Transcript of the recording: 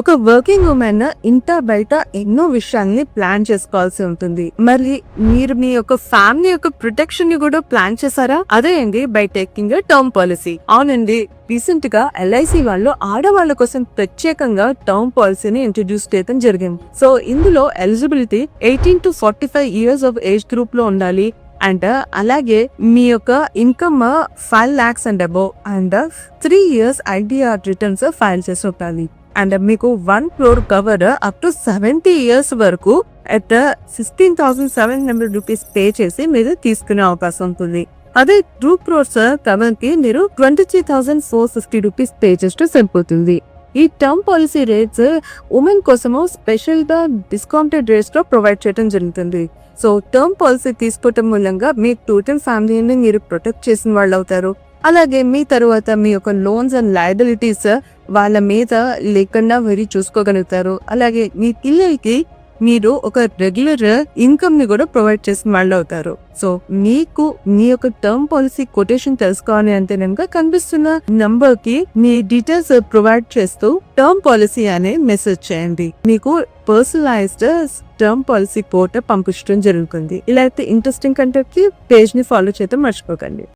ఒక working women ఇంట బయట ఎన్నో విషయాల్ని ప్లాన్ చేసుకోవాల్సి ఉంటుంది. మరి మీరు మీ యొక్క ఫ్యామిలీ యొక్క ప్రొటెక్షన్ని కూడా ప్లాన్ చేశారా? అదే అండి బై టేకింగ్ టర్మ్ పాలసీ అవునండి రీసెంట్గా ఎల్ఐసి వాళ్ళు ఆడవాళ్ళ కోసం ప్రత్యేకంగా టర్మ్ పాలసీని ఇంట్రడ్యూస్ చేయడం జరిగింది. సో ఇందులో eligibility eighteen to forty five years of age గ్రూప్లో ఉండాలి. అండ్ అలాగే మీ యొక్క income five lakhs and above and three years ITR returns file చేసి ఉండాలి. అండ్ మీకు one crore cover up to seventy years వరకు at sixteen thousand seven hundred rupees pay చేసి మీరు తీసుకునే అవకాశం ఉంటుంది. అదే టూ క్రోర్స్ కవర్కి మీరు twenty three thousand four fifty rupees pay చేస్తే సరిపోతుంది. ఈ టర్మ్ పాలసీ రేట్స్ ఉమెన్ కోసము స్పెషల్గా డిస్కౌంటెడ్ రేట్స్లో ప్రొవైడ్ చేయడం జరుగుతుంది. సో టర్మ్ పాలసీ తీసుకోవటం మూలంగా మీ టోటల్ ఫ్యామిలీని మీరు ప్రొటెక్ట్ చేసిన వాళ్ళు అవుతారు. అలాగే మీ తర్వాత మీ యొక్క లోన్స్ అండ్ లయబిలిటీస్ వాళ్ళ మీద లేకుండా మీరు చూసుకోగలుగుతారు. అలాగే మీ పిల్లలకి మీరు ఒక రెగ్యులర్ ఇన్కమ్ని కూడా ప్రొవైడ్ చేసిన వాళ్ళు అవుతారు. సో మీకు మీ యొక్క టర్మ్ పాలసీ కొటేషన్ తెలుసుకోవాలి అంటే కనుక కనిపిస్తున్న నంబర్కి మీ డీటెయిల్స్ ప్రొవైడ్ చేస్తూ టర్మ్ పాలసీ అనే మెసేజ్ చేయండి. మీకు పర్సనలైజ్డ్ టర్మ్ పాలసీ కోట పంపించడం జరుగుతుంది. ఇలా అయితే ఇంట్రెస్టింగ్ కంటెంట్కి పేజ్ని ఫాలో చేయడం మర్చిపోకండి.